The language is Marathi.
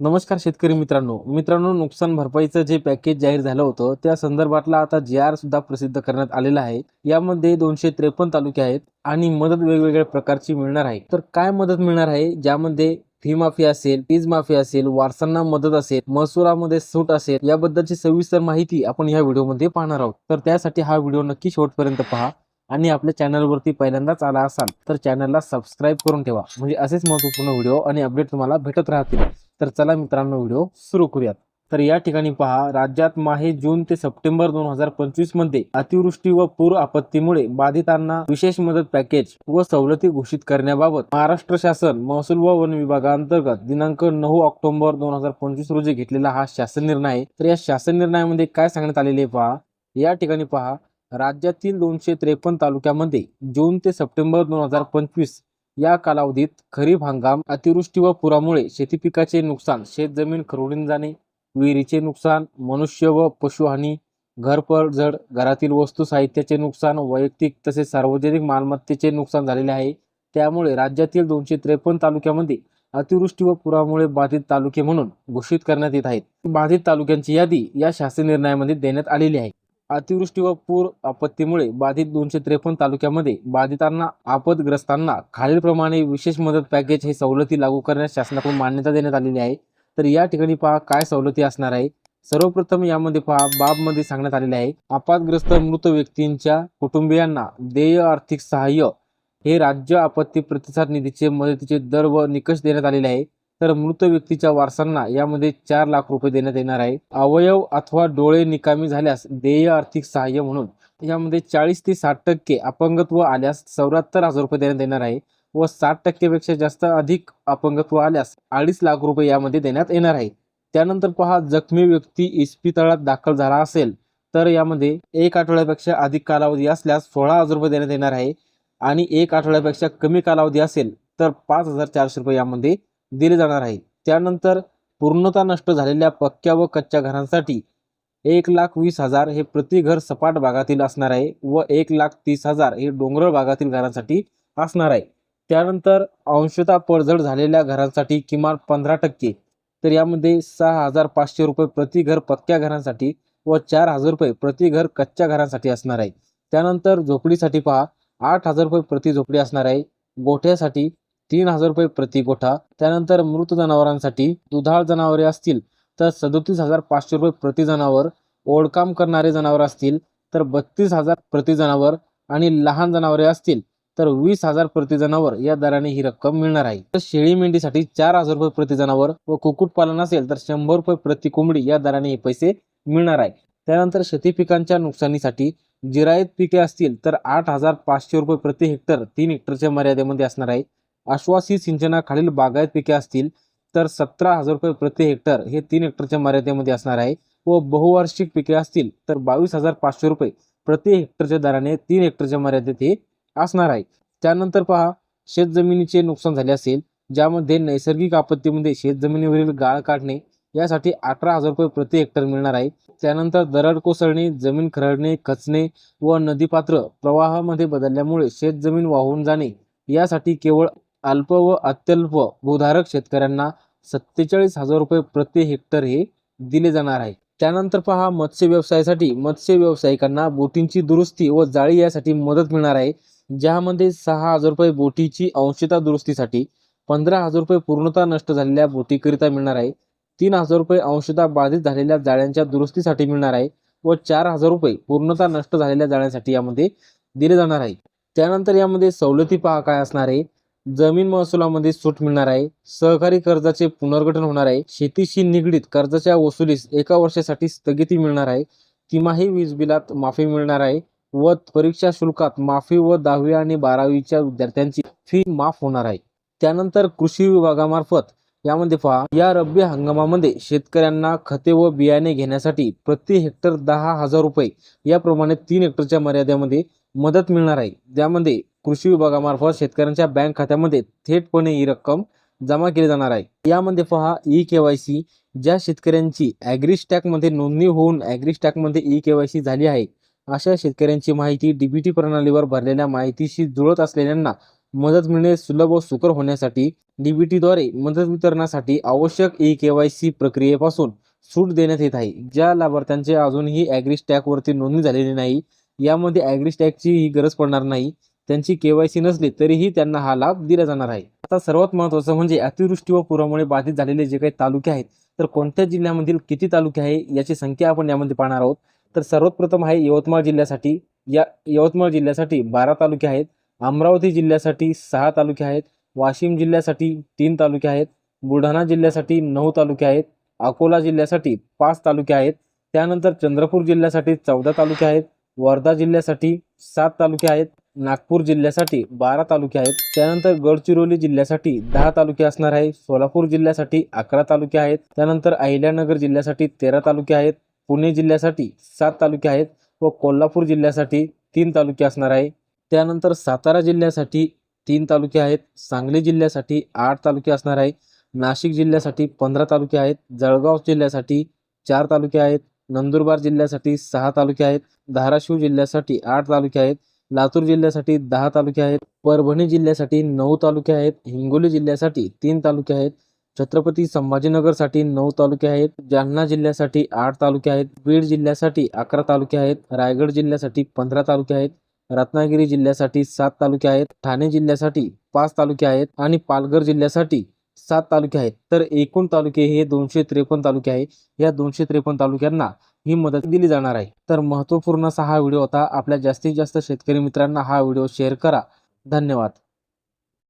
नमस्कार शेतकरी मित्रांनो. मित्रांनो नुकसान भरपाईचं जे पॅकेज जाहीर झालं होतं त्या संदर्भातला आता जी आर सुद्धा प्रसिद्ध करण्यात आलेला आहे. यामध्ये दोनशे त्रेपन्न तालुके आहेत आणि मदत वेगवेगळ्या प्रकारची मिळणार आहे. तर काय मदत मिळणार आहे? ज्यामध्ये फी माफी असेल वीज माफी असेल वारसांना मदत असेल महसुलामध्ये सूट असेल याबद्दलची सविस्तर माहिती आपण या व्हिडिओमध्ये पाहणार आहोत. तर त्यासाठी हा व्हिडिओ नक्की शेवटपर्यंत पहा. आणि आपल्या चॅनलवरती पहिल्यांदाच आला असाल तर चॅनलला सबस्क्राईब करून ठेवा. म्हणजे असेच महत्त्वपूर्ण व्हिडिओ आणि अपडेट तुम्हाला भेटत राहतील. तर चला मित्रांनो व्हिडिओ सुरू करूयात. तर या ठिकाणी पहा राज्यात माहे जून ते सप्टेंबर दोन हजार पंचवीसमध्ये अतिवृष्टी व पूर आपत्तीमुळे बाधितांना विशेष मदत पॅकेज व सवलती घोषित करण्याबाबत महाराष्ट्र शासन महसूल व वन विभागाअंतर्गत दिनांक नऊ ऑक्टोबर दोन हजार पंचवीस रोजी घेतलेला हा शासन निर्णय. तर या शासन निर्णयामध्ये काय सांगण्यात आलेले पहा? या ठिकाणी पहा राज्यातील दोनशे त्रेपन्न तालुक्यामध्ये जून ते सप्टेंबर दोन हजार पंचवीस या कालावधीत खरीप हंगाम अतिवृष्टी व पुरामुळे शेती पिकाचे नुकसान शेतजमीन खरडून जाणे विहिरीचे नुकसान मनुष्य व पशुहानी घरपडझड घरातील वस्तू साहित्याचे नुकसान वैयक्तिक तसेच सार्वजनिक मालमत्तेचे नुकसान झालेले आहे. त्यामुळे राज्यातील दोनशे त्रेपन्न तालुक्यामध्ये अतिवृष्टी व पुरामुळे बाधित तालुके म्हणून घोषित करण्यात येत आहेत. बाधित तालुक्यांची यादी या शासन निर्णयामध्ये देण्यात आलेली आहे. अतिवृष्टी व पूर आपत्तीमुळे बाधित दोनशे त्रेपन्न तालुक्यामध्ये बाधितांना आपदग्रस्तांना खालीलप्रमाणे विशेष मदत पॅकेज हे सवलती लागू करण्यास शासनाकडून मान्यता देण्यात आलेली आहे. तर या ठिकाणी पहा काय सवलती असणार आहे? सर्वप्रथम यामध्ये पहा बाबमध्ये सांगण्यात आलेले आहे आपदग्रस्त मृत व्यक्तींच्या कुटुंबियांना देय आर्थिक सहाय्य हे राज्य आपत्ती प्रतिसाद निधीचे मदतीचे दर व निकष देण्यात आलेले आहे. तर मृत व्यक्तीच्या वारसांना यामध्ये चार लाख रुपये देण्यात येणार आहे. अवयव अथवा डोळे निकामी झाल्यास देय आर्थिक सहाय्य म्हणून यामध्ये चाळीस ते साठ टक्के अपंगत्व आल्यास चौऱ्याहत्तर हजार रुपये देण्यात येणार आहे व साठ टक्केपेक्षा जास्त अधिक अपंगत्व आल्यास अडीच लाख रुपये यामध्ये देण्यात येणार आहे. त्यानंतर पहा जखमी व्यक्ती इस्पितळात दाखल झाला असेल तर यामध्ये एक आठवड्यापेक्षा अधिक कालावधी असल्यास सोळा हजार रुपये देण्यात येणार आहे आणि एक आठवड्यापेक्षा कमी कालावधी असेल तर पाच हजार चारशे रुपये यामध्ये दिले जाणार आहे त्यानंतर पूर्णतः नष्ट झालेल्या पक्क्या व कच्च्या घरांसाठी एक लाख वीस हजार हे प्रति घर सपाट भागातील असणार आहे व एक लाख तीस हजार हे डोंगराळ भागातील घरांसाठी असणार आहे. त्यानंतर अंशतः पडझड झालेल्या घरांसाठी किमान पंधरा टक्के तर यामध्ये सहा हजार पाचशे रुपये प्रति घर पक्क्या घरांसाठी व चार हजार रुपये प्रति घर कच्च्या घरांसाठी असणार आहे. त्यानंतर झोपडीसाठी पहा आठ हजार रुपये प्रति झोपडी असणार आहे. गोठ्यासाठी तीन हजार रुपये प्रति गोठा. त्यानंतर मृत जनावरांसाठी दुधाळ जनावरे असतील तर सदोतीस हजार पाचशे रुपये प्रति जनावर ओढकाम करणारे जनावर असतील तर बत्तीस हजार प्रति जनावर आणि लहान जनावरे असतील तर वीस हजार प्रति जनावर या दराने ही रक्कम मिळणार आहे. तर शेळी मेंढीसाठी चार हजार रुपये प्रति जनावर व कुक्कुटपालन असेल तर शंभर रुपये प्रति कोंबडी या दराने हे पैसे मिळणार आहे. त्यानंतर शेती पिकांच्या नुकसानीसाठी जिरायत पिके असतील तर आठ हजार पाचशे रुपये प्रति हेक्टर तीन हेक्टरच्या मर्यादेमध्ये असणार आहे. आश्वासी सिंचनाखालील बागायत पिके असतील तर सतरा हजार रुपये प्रति हेक्टर हे तीन हेक्टरच्या मर्यादेमध्ये असणार आहे. व बहुवार्षिक पिके असतील तर बावीस हजार पाचशे रुपये प्रति हेक्टरच्या दराने तीन हेक्टरच्या मर्यादेत हे असणार आहे. त्यानंतर पहा शेतजमिनीचे नुकसान झाले असेल ज्यामध्ये नैसर्गिक आपत्तीमध्ये शेतजमिनीवरील गाळ काढणे यासाठी अठरा हजार रुपये प्रति हेक्टर मिळणार आहे. त्यानंतर दरड कोसळणे जमीन खरडणे खचणे व नदीपात्र प्रवाहामध्ये बदलल्यामुळे शेतजमीन वाहून जाणे यासाठी केवळ अल्प व अत्यल्प भूधारक शेतकऱ्यांना सत्तेचाळीस हजार रुपये प्रति हेक्टर हे दिले जाणार आहे. त्यानंतर पहा मत्स्य व्यवसायासाठी मत्स्य व्यावसायिकांना बोटींची दुरुस्ती व जाळी यासाठी मदत मिळणार आहे ज्यामध्ये सहा हजार रुपये बोटीची अंशता दुरुस्तीसाठी पंधरा हजार रुपये पूर्णता नष्ट झालेल्या बोटीकरिता मिळणार आहे तीन हजार रुपये अंशतः बाधित झालेल्या जाळ्यांच्या दुरुस्तीसाठी मिळणार आहे व चार हजार रुपये पूर्णता नष्ट झालेल्या जाळ्यांसाठी यामध्ये दिले जाणार आहे. त्यानंतर यामध्ये सवलती पहा काय असणार आहे? जमीन महसुलामध्ये सूट मिळणार आहे. सहकारी कर्जाचे पुनर्गठन होणार आहे. शेतीशी निगडीत कर्जाच्या वसुलीस एका वर्षासाठी स्थगिती मिळणार आहे. तिमाही वीज बिलात माफी मिळणार आहे व परीक्षा शुल्कात माफी व दहावी आणि बारावीच्या विद्यार्थ्यांची फी माफ होणार आहे. त्यानंतर कृषी विभागामार्फत यामध्ये पहा या रब्बी हंगामामध्ये शेतकऱ्यांना खते व बियाणे घेण्यासाठी प्रति हेक्टर दहा हजार रुपये याप्रमाणे तीन हेक्टरच्या मर्यादेमध्ये मदत मिळणार आहे. ज्यामध्ये कृषी विभागामार्फत शेतकऱ्यांच्या बँक खात्यामध्ये थेटपणे ही रक्कम जमा केली जाणार आहे. यामध्ये पहा ई के वाय सी ज्या शेतकऱ्यांची ॲग्रीस्टॅकमध्ये नोंदणी होऊन ॲग्रीस्टॅकमध्ये ई के वाय सी झाली आहे अशा शेतकऱ्यांची माहिती डीबीटी प्रणालीवर भरलेल्या माहितीशी जुळत असलेल्यांना मदत मिळणे सुलभ व सुकर होण्यासाठी डीबीटीद्वारे मदत वितरणासाठी आवश्यक ई के वाय सी प्रक्रियेपासून सूट देण्यात येत आहे. ज्या लाभार्थ्यांचे अजूनही ॲग्रीस्टॅकवरती नोंदणी झालेली नाही यामध्ये ॲग्रीस्टॅकची ही गरज पडणार नाही. त्यांची केवायसी नसली तरीही त्यांना हा लाभ दिला जाणार आहे. आता सर्वात महत्त्वाचं म्हणजे अतिवृष्टी व पुरामुळे बाधित झालेले जे काही तालुके आहेत तर कोणत्या जिल्ह्यामधील किती तालुके आहे याची संख्या आपण यामध्ये पाहणार आहोत. तर सर्वात प्रथम आहे यवतमाळ जिल्ह्यासाठी. या यवतमाळ जिल्ह्यासाठी बारा तालुके आहेत. अमरावती जिल्ह्यासाठी सहा तालुके आहेत. वाशिम जिल्ह्यासाठी तीन तालुके आहेत. बुलढाणा जिल्ह्यासाठी नऊ तालुके आहेत. अकोला जिल्ह्यासाठी पाच तालुके आहेत. त्यानंतर चंद्रपूर जिल्ह्यासाठी चौदा तालुके आहेत. वर्धा जिल्ह्यासाठी सात तालुके आहेत. नागपूर जिल्ह्यासाठी बारा तालुके आहेत. त्यानंतर गडचिरोली जिल्ह्यासाठी दहा तालुके असणार आहे सोलापूर जिल्ह्यासाठी अकरा तालुके आहेत. त्यानंतर अहिल्यानगर जिल्ह्यासाठी तेरा तालुके आहेत. पुणे जिल्ह्यासाठी सात तालुके आहेत व कोल्हापूर जिल्ह्यासाठी तीन तालुके असणार आहे. त्यानंतर सातारा जिल्ह्यासाठी तीन तालुके आहेत. सांगली जिल्ह्यासाठी आठ तालुके असणार आहे. नाशिक जिल्ह्यासाठी पंधरा तालुके आहेत. जळगाव जिल्ह्यासाठी चार तालुके आहेत. नंदुरबार जिल्ह्यासाठी सहा तालुके आहेत. धाराशिव जिल्ह्यासाठी आठ तालुके आहेत. लातूर जिल्ह्यासाठी दहा तालुके आहेत परभणी जिल्ह्यासाठी नऊ तालुके आहेत हिंगोली जिल्ह्यासाठी तीन तालुके आहेत छत्रपती संभाजीनगरसाठी नऊ तालुके आहेत जालना जिल्ह्यासाठी आठ तालुके आहेत बीड जिल्ह्यासाठी अकरा तालुके आहेत रायगड जिल्ह्यासाठी पंधरा तालुके आहेत रत्नागिरी जिल्ह्यासाठी सात तालुके आहेत ठाणे जिल्ह्यासाठी पाच तालुके आहेत आणि पालघर जिल्ह्यासाठी सात तालुके आहेत. तर एकूण तालुके हे दोनशे त्रेपन्न तालुके आहे. या दोनशे त्रेपन्न तालुक्यांना ही मदत दिली जाणार आहे. तर महत्त्वपूर्ण असा हा व्हिडिओ होता आपल्या जास्तीत जास्त शेतकरी मित्रांना हा व्हिडिओ शेअर करा. धन्यवाद.